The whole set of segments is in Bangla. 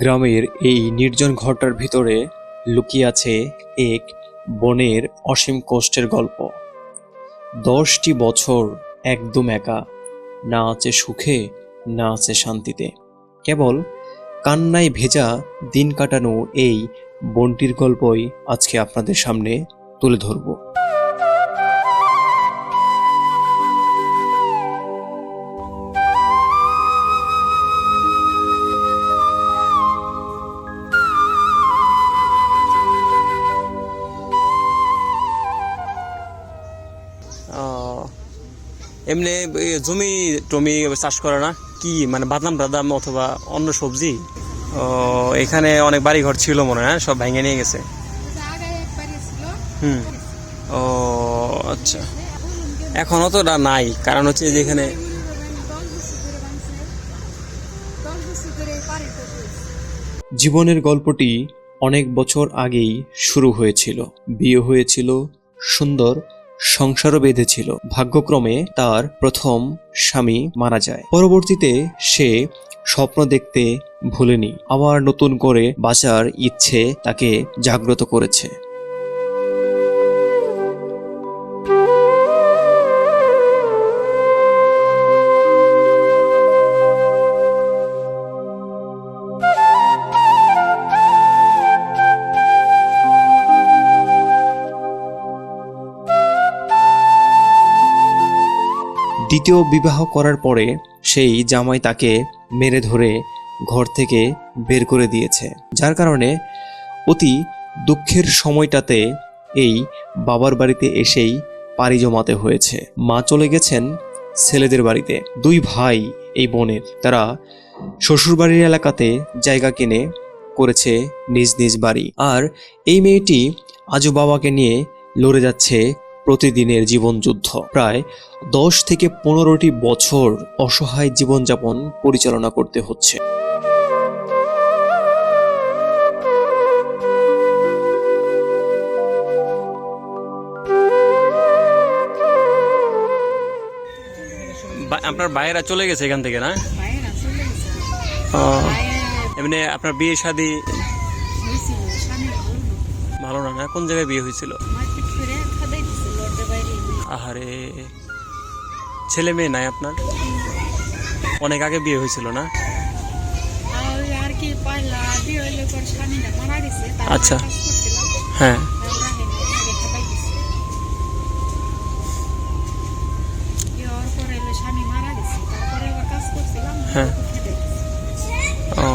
গ্রামের এই নির্জন ঘরটার ভিতরে লুকিয়ে আছে এক বনের অসীম কষ্টের গল্প। দশটি বছর একদম একা, না আছে সুখে, না আছে শান্তিতে। কেবল কান্নায় ভেজা দিন কাটানো এই বনটির গল্পই আজকে আপনাদের সামনে তুলে ধরবো। এমনি জমি টমি চাষ করে না? কি মানে বাদাম বাদাম অথবা অন্য সবজি? ও, এখানে অনেক বাড়ি ঘর ছিল মনে হয় হ্যাঁ? সব ভেঙে নিয়ে গেছে। হুম। ও আচ্ছা। এখন অতটা নাই। কারণ হচ্ছে যে এখানে দল বসে করে বানছে দল বসে করে পারি তো জীবনের গল্পটি অনেক বছর আগেই শুরু হয়েছিল। বিয়ে হয়েছিল সুন্দর সংসারও বেঁধেছিল। ভাগ্যক্রমে তার প্রথম স্বামী মারা যায়। পরবর্তীতে সে স্বপ্ন দেখতে ভুলেনি। আবার নতুন করে বাঁচার ইচ্ছে তাকে জাগ্রত করেছে। দ্বিতীয় বিবাহ করার পরে সেই জামাই তাকে মেরে ধরে ঘর থেকে বের করে দিয়েছে, যার কারণে অতি দুঃখের সময়টাতে এই বাবার বাড়িতে এসেই পাড়ি জমাতে হয়েছে। মা চলে গেছেন ছেলেদের বাড়িতে। দুই ভাই এই বোনের, তারা শ্বশুরবাড়ির এলাকাতে জায়গা কিনে করেছে নিজ নিজ বাড়ি। আর এই মেয়েটি আজও বাবাকে নিয়ে লড়ে যাচ্ছে প্রতিদিনের জীবন যুদ্ধ প্রায় দশ থেকে পনেরোটি বছর অসহায় জীবনযাপন পরিচালনা করতে হচ্ছে। আপনার বাইরা চলে গেছে এখান থেকে না? ভাইয়েরা চলে গেছে। ও, ভাইয়ের এমনি আপনার বিয়ে শাদি? ভালো না না? কোন জায়গায় বিয়ে হয়েছিল? আহারে ছেলে মেয়ে নাই আপনার? অনেক আগে বিয়ে হয়েছিল না? আর আর কি পাইলা? বিয়ে হইলে পর স্বামীটা মারা গেছে আচ্ছা। হ্যাঁ। হ্যাঁ। ও।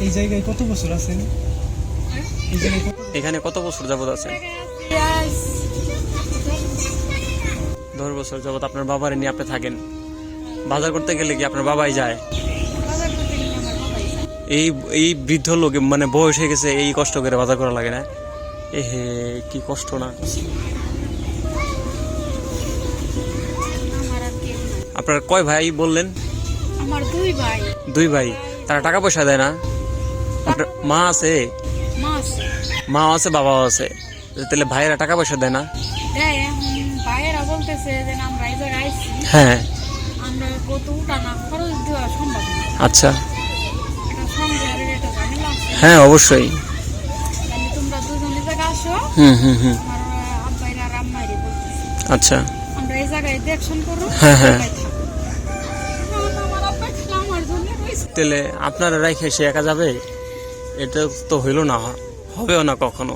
এই জায়গায় কত বছর আছেন? কত এখানে কত বছর যাবত আছে. দশ বছর যাবত আপনার বাবার নিয়ে আপনি থাকেন। বাজার করতে গেলে কি আপনার বাবাই যায়। এই এই বৃদ্ধ লোক মানে বয়স হয়ে গেছে এই কষ্ট করে বাজার করা লাগে না। এ হে কি কষ্ট না। আপনার কয় ভাই বললেন? আমার দুই ভাই। দুই ভাই। তারা টাকা পয়সা দেয় না? মা আছে? মা আছে। মা আছে বাবাও আছে। তাহলে ভাইয়েরা টাকা পয়সা দেয় না? দেয় এখন ভাইয়েরা বলতেছে যে আমরা এই জায়গায় আইছি। হ্যাঁ। আমরা কত উঠানা খরচ দেওয়া সম্ভব আচ্ছা। হ্যাঁ অবশ্যই। তাহলে তোমরা দুজনে জায়গা আসো। হুম হুম হুম। আচ্ছা। আমরা এই জায়গায় দেখশন করো। হ্যাঁ, হ্যাঁ। তাহলে আপনারা রেখে সে একা যাবে? এটা তো হইল না হবেও না কখনো।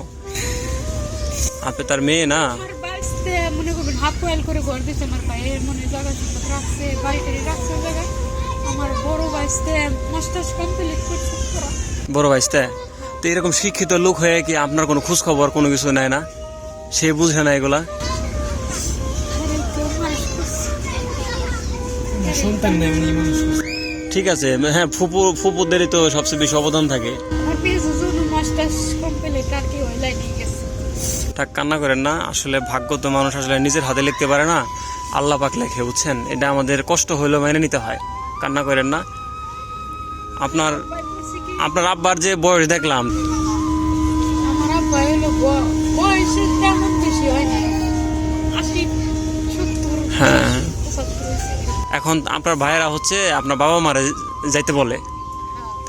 আপনি তার মেয়ে না। মনে করবেন হাফ কোয়েল করে ঘর দিচ্ছে আমার ভাইয়ের মনে জায়গা রাখছে বাড়ি রাখছে ওই আমার বড় বাইসতে মাস্টার্স কমপ্লিট করছে বড় ভাইস্তে তো এরকম শিক্ষিত লোক হয়ে কি আপনার কোনো খোঁজ খবর কোনো কিছু নেয় না? সে বুঝে না এগুলা। ঠিক আছে হ্যাঁ ফুপু ফুপুদেরই তো সবচেয়ে বেশি অবদান থাকে। মাস্টার্স কমপ্লিট আর কি হইলাই নিয়ে গেছে। থাক কান্না করেন না। আসলে ভাগ্য তো মানুষ আসলে নিজের হাতে লিখতে পারে না। আল্লাহ পাক লেখে বুঝছেন? এটা আমাদের কষ্ট হইলেও মেনে নিতে হয়। কান্না করেন না। আপনার আপনার আব্বার যে বয়স দেখলাম। হ্যাঁ এখন আপনার ভাইয়েরা হচ্ছে আপনার বাবা মারে যাইতে বলে।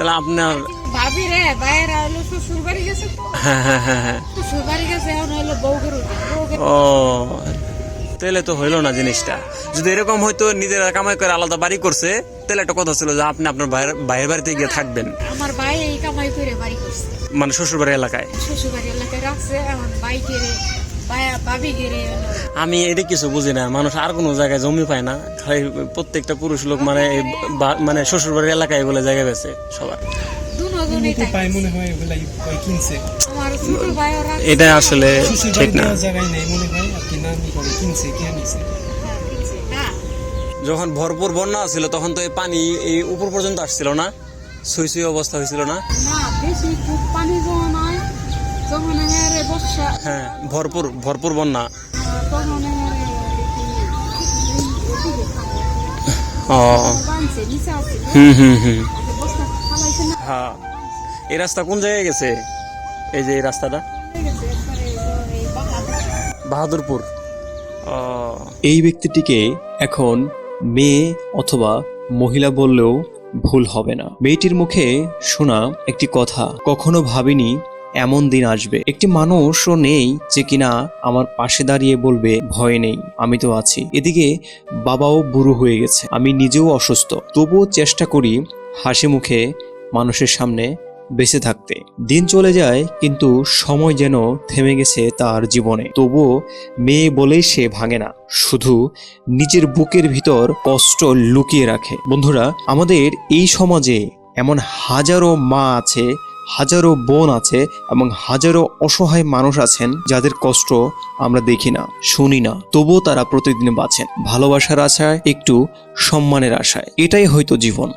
তাহলে আপনার ভাবি রে ভাইয়েরা হলো শ্বশুর বাড়ি গেছে তো। হ্যাঁ হ্যাঁ হ্যাঁ হ্যাঁ। শ্বশুর বাড়ি গেছে এখন হলো বউগের ও তাহলে তো হইল না জিনিসটা। যদি এরকম হয়তো নিজেরা কামাই করে আলাদা বাড়ি করছে তাহলে একটা কথা ছিল যে আপনি আপনার ভাইয়ের বাড়িতে গিয়ে থাকবেন। আমার ভাই এই কামাই করে বাড়ি করছে। মানে শ্বশুর বাড়ি এলাকায়। শ্বশুর বাড়ি এলাকায় রাখছে ভাই হলো আমি এটা কিছু বুঝি না। মানুষ আর কোনো জায়গায় জমি পায় না। প্রত্যেকটা পুরুষ লোক মানে মানে শ্বশুর বাড়ির এলাকায় এগুলো জায়গা বেছে সবার। মনে হয় এটা আসলে ঠিক না। দেওয়ার জায়গায় নেই মনে হয়। না যখন ভরপুর বন্যা ছিল তখন তো এই পানি এই উপর পর্যন্ত আসছিল না। সুই সুই অবস্থা হয়েছিল না। হ্যাঁ ভরপুর ভরপুর বন্যা। হ্যাঁ। এই রাস্তা কোন জায়গায় গেছে? এই যে এই রাস্তাটা? বাহাদুরপুর। এই ব্যক্তিটিকে এখন মেয়ে অথবা মহিলা বললেও ভুল হবে না। মেয়েটির মুখে শোনা একটি কথা। কখনো ভাবিনি এমন দিন আসবে। একটি মানুষও নেই যে কিনা আমার পাশে দাঁড়িয়ে বলবে, ভয় নেই, আমি তো আছি। এদিকে বাবাও বুড়ো হয়ে গেছে। আমি নিজেও অসুস্থ। তবুও চেষ্টা করি হাসি মুখে মানুষের সামনে বেঁচে থাকতে। দিন চলে যায়, কিন্তু সময় যেন থেমে গেছে তার জীবনে। তবুও মেয়ে বলেই সে ভাঙে না। শুধু নিজের বুকের ভিতর কষ্ট লুকিয়ে রাখে। বন্ধুরা, আমাদের এই সমাজে এমন হাজারো মা আছে হাজারো বোন আছে এবং হাজারো অসহায় মানুষ আছেন যাদের কষ্ট আমরা দেখি না, শুনি না। তবুও তারা প্রতিদিন বাঁচেন। ভালোবাসার আশায়, একটু সম্মানের আশায়। এটাই হয়তো জীবন।